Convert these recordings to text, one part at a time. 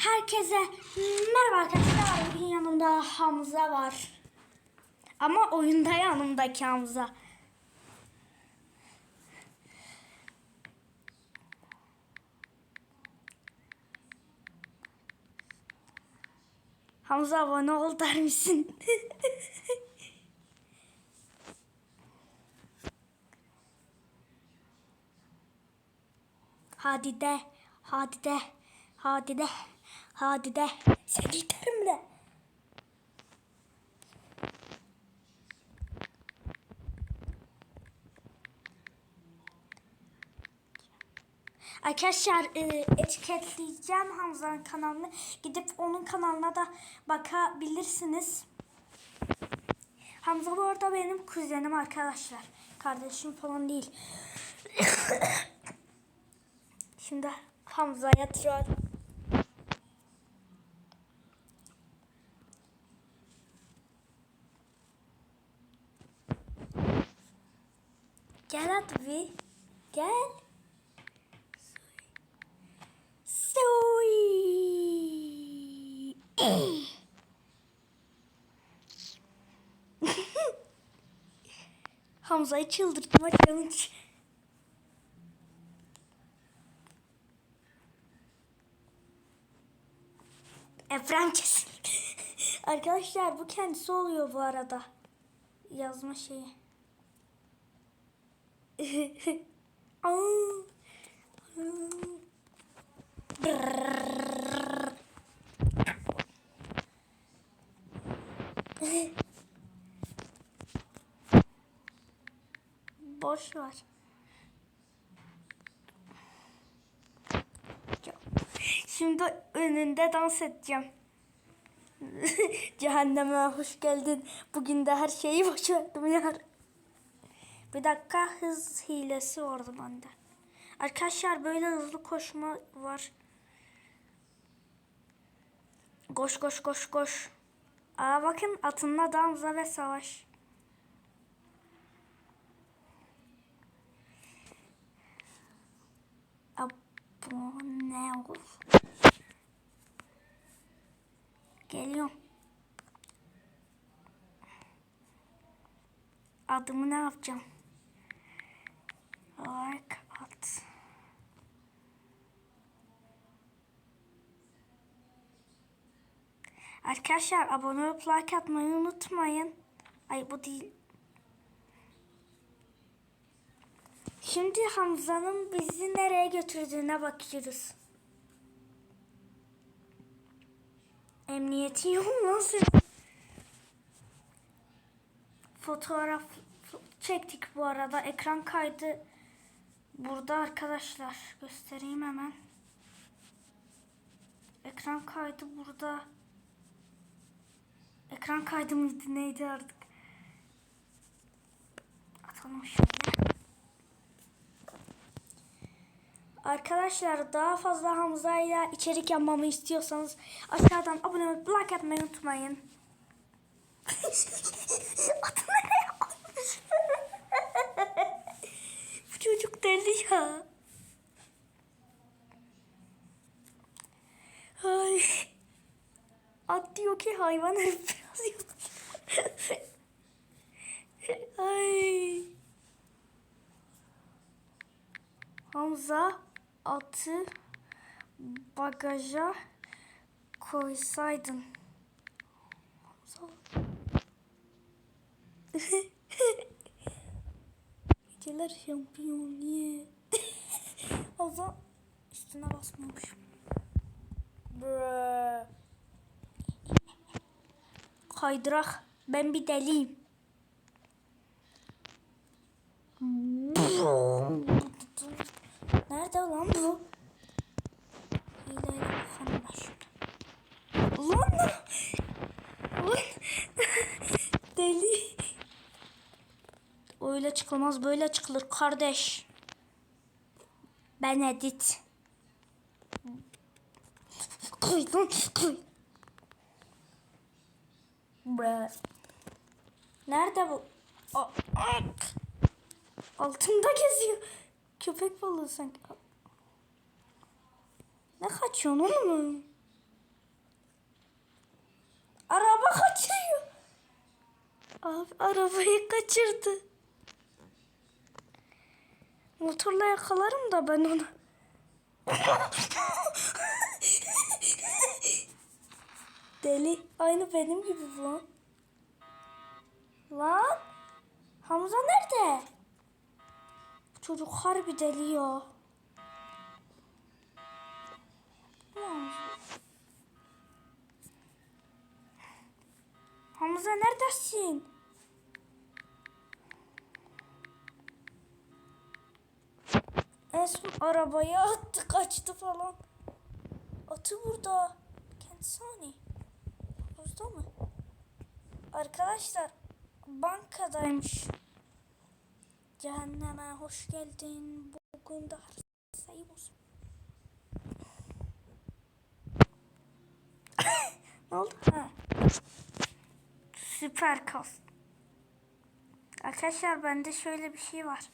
Herkese merhaba arkadaşlar. Bugün yanımda Hamza var. Ama oyunda yanımdaki Hamza. Hamza abone ol der misin? hadi de, hadi de, hadi de, hadi de. De. Arkadaşlar e, etiketleyeceğim Hamza'nın kanalını. Gidip onun kanalına da bakabilirsiniz. Hamza bu arada benim kuzenim arkadaşlar. Kardeşim falan değil. Şimdi Hamza'ya troll. Gel hadi bir. Gel. Soy. Hamza'yı çıldırtma challenge. Efren kesin. Arkadaşlar bu kendisi oluyor bu arada. Yazma şeyi. Boş ver. Şimdi önünde dans edeceğim. Cehenneme hoş geldin. Bugün de her şeyi başardım yar. Bir dakika hız hilesi vardı bende. Arkadaşlar böyle hızlı koşma var. Koş koş koş koş. Aa bakın atınla danza ve savaş. Abone ol. Geliyorum. Adımı ne yapacağım? At. Arkadaşlar abone olup like atmayı unutmayın. Ay bu değil. Şimdi Hamza'nın bizi nereye götürdüğüne bakıyoruz. Emniyeti lan senin? Fotoğraf çektik bu arada. Ekran kaydı burada arkadaşlar. Göstereyim hemen. Ekran kaydı burada. Ekran kaydı mıydı neydi artık? Atalım şöyle. Arkadaşlar daha fazla Hamza ile içerik yapmamı istiyorsanız aşağıdan abone olup like atmayı unutmayın. Adı nereye koymuş? Bu çocuk deli ya. Ay. At diyor ki hayvan herif biraz. Ay. Hamza atı bagaja koysaydın. Hamza. Geceler şampiyon ye. Hamza üstüne basmamışım. Brrr. Kaydırak. Ben bir deliyim. Nerede lan bu? Lan. Lan. Deli. Öyle çıkılmaz böyle çıkılır kardeş. Ben edit. Koy lan koy. Bre. Nerede bu? Oh, Altımda geziyor. Köpek balığı sanki. Ne kaçıyorsun oğlum? Araba kaçıyor. Abi arabayı kaçırdı. Motorla yakalarım da ben onu. Deli. Aynı benim gibi bu. Lan. Hamza nerede? Bu Çocuk harbi deli ya. Hamza neredesin? En son arabaya attı kaçtı falan. Atı burada. Kendisi hani. Burada mı? Arkadaşlar bankadaymış. Cehenneme hoş geldin. Bugün de sayı olsun. ne oldu? Ha. Süper kas. Arkadaşlar bende şöyle bir şey var.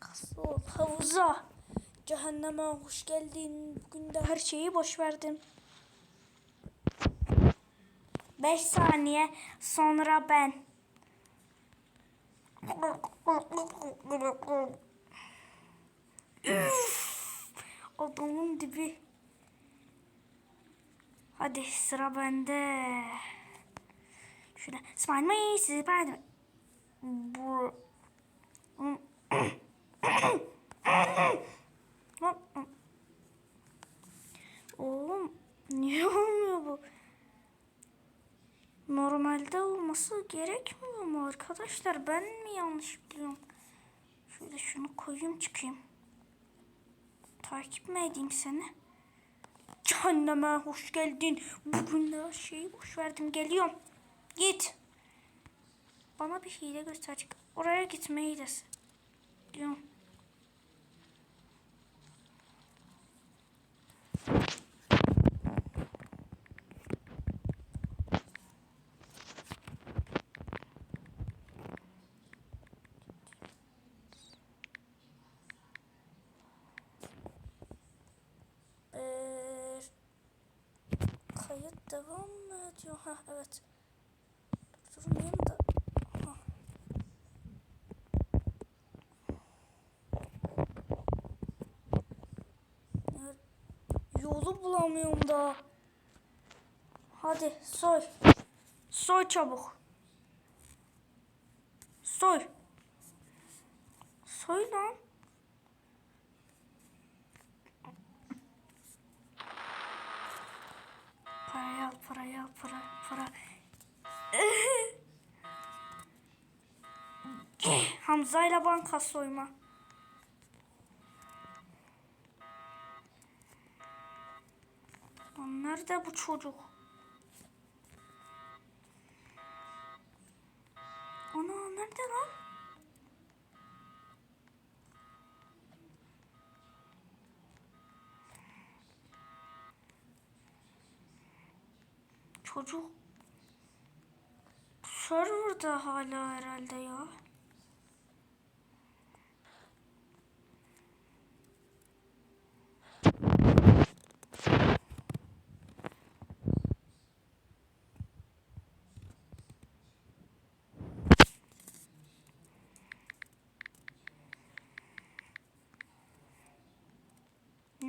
Kas havuza. Cehenneme hoş geldin. Bugün de her şeyi boş verdim. 5 saniye sonra ben. Üf, Adamın dibi. Hadi sıra bende. Şöyle. Smile me, Spider. Bu. Oğlum niye olmuyor bu? Normalde olması gerekmiyor mu arkadaşlar? Ben mi yanlış biliyorum? Şöyle şunu koyayım çıkayım. Takip mi edeyim seni? Cehenneme hoş geldin. Bugün de şeyi boş verdim. Geliyorum. Git. Bana bir hile gösterecek. Oraya gitme hilesi. Diyorum. Mı ediyor? Ha evet. Durmayayım da. Yolu bulamıyorum da. Hadi soy. Soy çabuk. Soy. Soy lan. İle banka soyma. Lan nerede bu çocuk? Ana nerede lan? Çocuk serverda hala herhalde ya.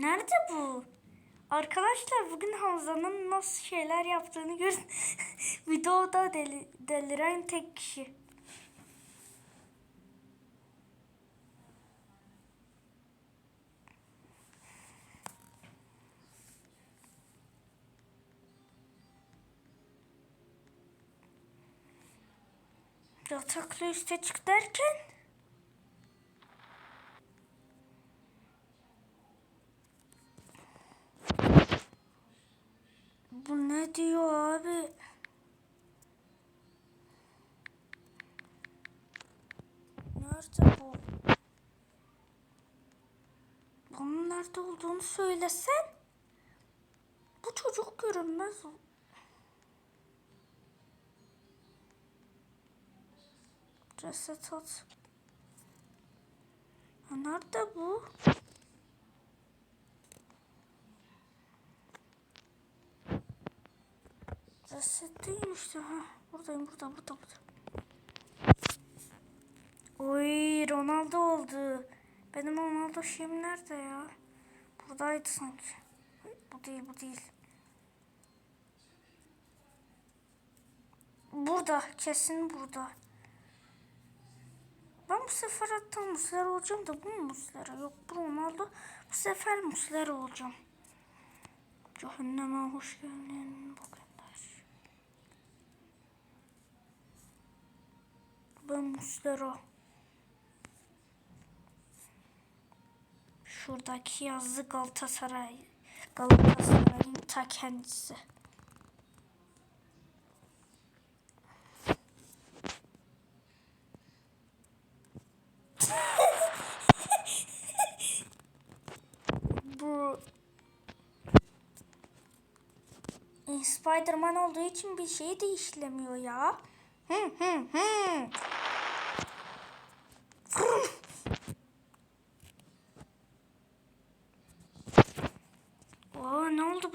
Nerede bu? Arkadaşlar bugün Hamza'nın nasıl şeyler yaptığını görün. Videoda deli, deliren tek kişi. Yataklı üste çık derken Bu ne diyor abi? Nerede bu? Bunun nerede olduğunu söylesen. Bu çocuk görünmez. Reset at. Nerede bu? Resetteyim işte. Ha, buradayım burada burada burada. Oy Ronaldo oldu. Benim Ronaldo şeyim nerede ya? Buradaydı sanki. Bu değil bu değil. Burada kesin burada. Ben bu sefer hatta Muslera olacağım da bu mu Muslera? Yok bu Ronaldo. Bu sefer Muslera olacağım. Cehenneme hoş geldin. Bugünler. Muslera. Şuradaki yazı Galatasaray. Galatasaray'ın ta kendisi. Bu Spider-Man olduğu için bir şey de işlemiyor ya. Hı hı hı.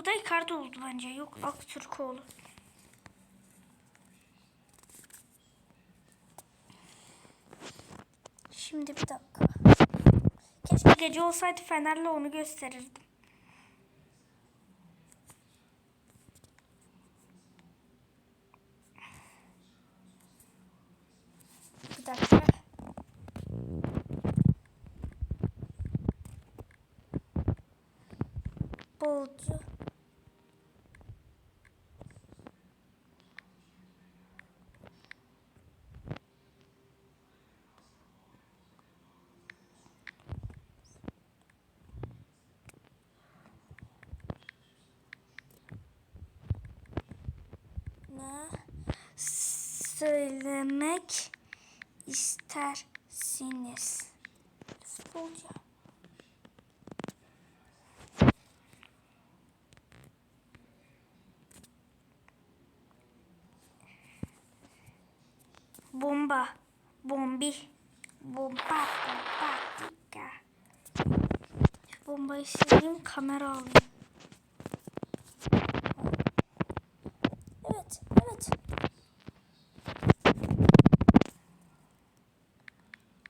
Ne oldu? Bu da Icardi oldu bence. Yok Aktürkoğlu. Şimdi bir dakika. Keşke gece olsaydı Fener'le onu gösterirdim. Bir dakika. Bolcu. Ne söylemek istersiniz? Futbolcu. Bomba. Bombi. Bomba. Bombatika. Bombayı sileyim kamera alayım. Evet, evet.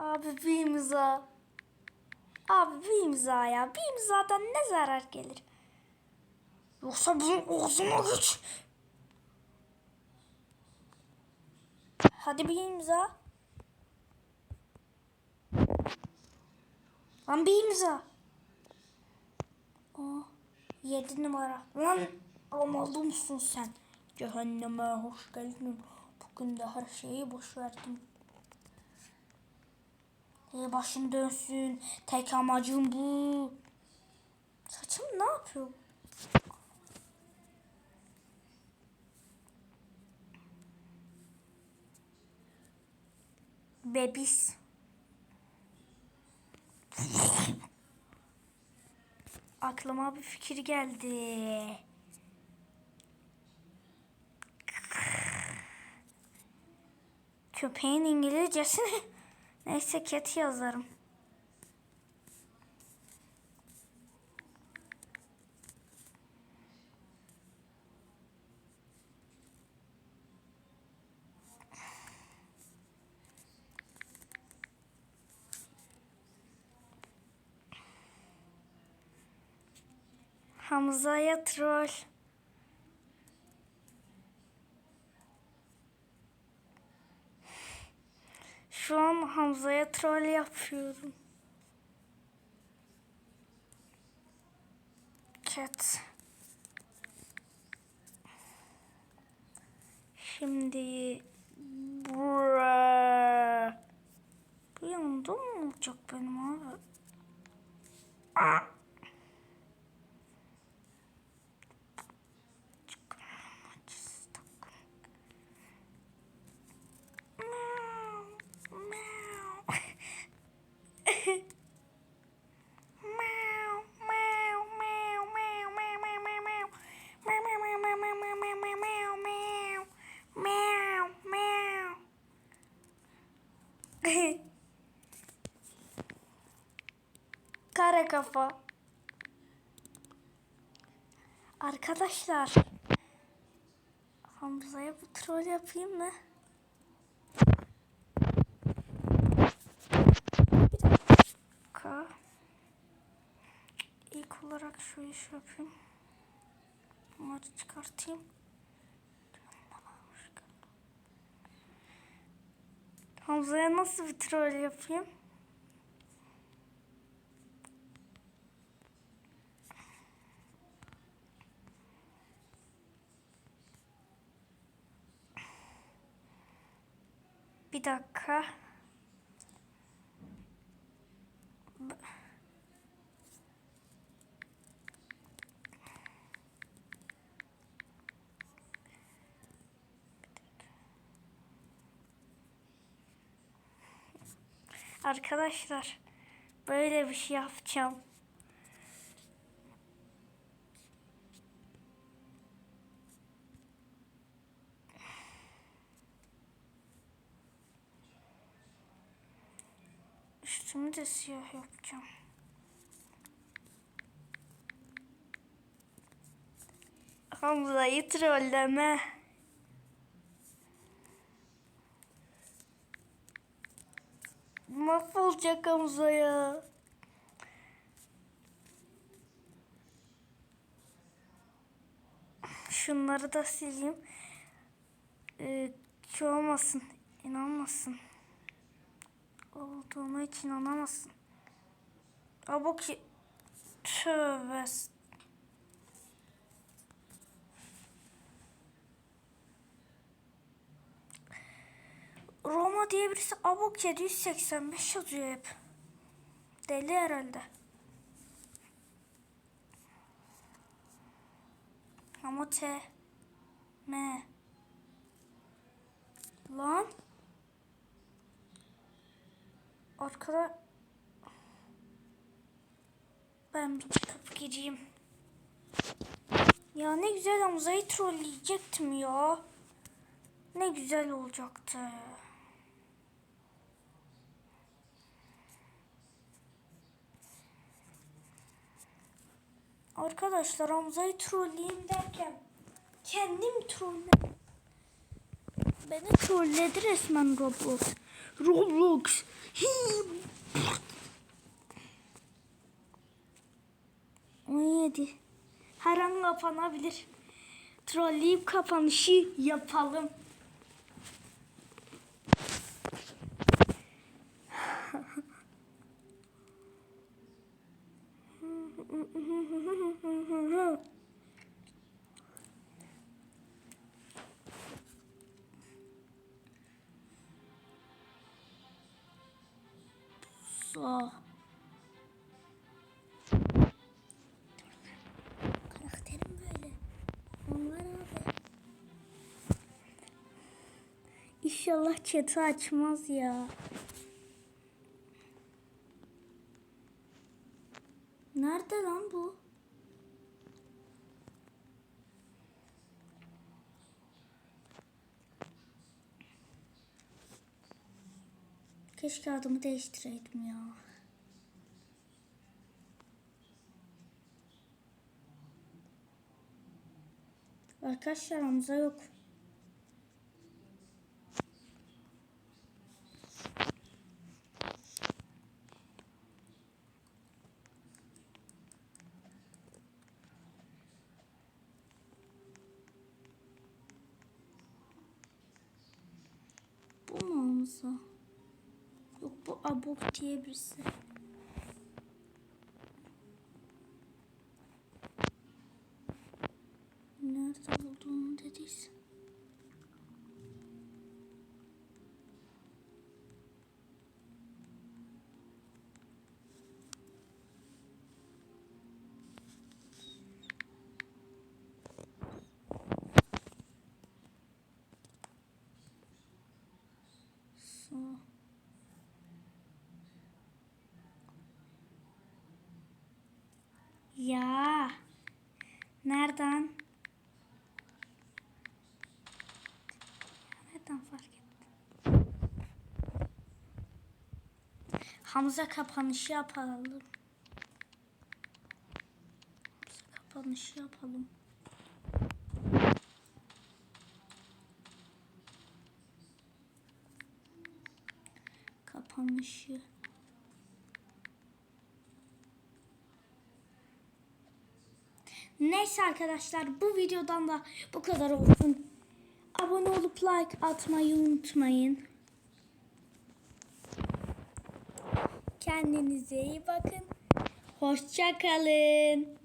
Abi bir imza. Abi bir imza ya. Bir imzadan ne zarar gelir? Yoksa bunun ağzına güç. Hadi bir imza. Lan bir imza. Aa, yedi numara. Lan Ronaldo musun sen? Cehenneme hoş geldin. Bugün de her şeyi boş verdim. Ee, başın dönsün. Tek amacım bu. Saçım ne yapıyor? Bebis. Aklıma bir fikir geldi. Köpeğin İngilizcesini neyse cat yazarım. Hamza'ya troll. Şu an Hamza'ya troll yapıyorum. Cat. Kara kafa. Arkadaşlar. Hamza'ya bu troll yapayım mı? İlk olarak şu işi yapayım. Bunları çıkartayım. Hamza'ya nasıl bir troll yapayım? Bir dakika. Arkadaşlar böyle bir şey yapacağım. Üstümü de siyah yapacağım. Hamza'yı trolleme. Mahvolacak Hamza ya. Şunları da sileyim. Ee, olmasın. inanmasın. Olduğuna hiç inanamazsın. Abo ki... Tövbe. Roma diye birisi Abok 785 yazıyor hep. Deli herhalde. Ama T M Lan Arkada Ben çıkıp gireyim. Ya ne güzel Hamza'yı trolleyecektim ya. Ne güzel olacaktı. Arkadaşlar Hamza'yı trolleyeyim derken kendim trolle. Beni trolledi resmen Roblox. Roblox. Hii. 17. Her an kapanabilir. Trolleyip kapanışı yapalım. So. Karakterim böyle. Onlar abi. İnşallah chat'i açmaz ya. Nerede lan bu? Keşke adımı değiştireydim ya. Arkadaşlar Hamza yok. Bu mu Hamza? Yok bu Abok diye birisi. Nerede olduğunu Ya. Nereden? Nereden fark ettin? Hamza kapanışı yapalım. Hamza kapanışı yapalım. Kapanışı. Neyse arkadaşlar bu videodan da bu kadar olsun. Abone olup like atmayı unutmayın. Kendinize iyi bakın. Hoşça kalın.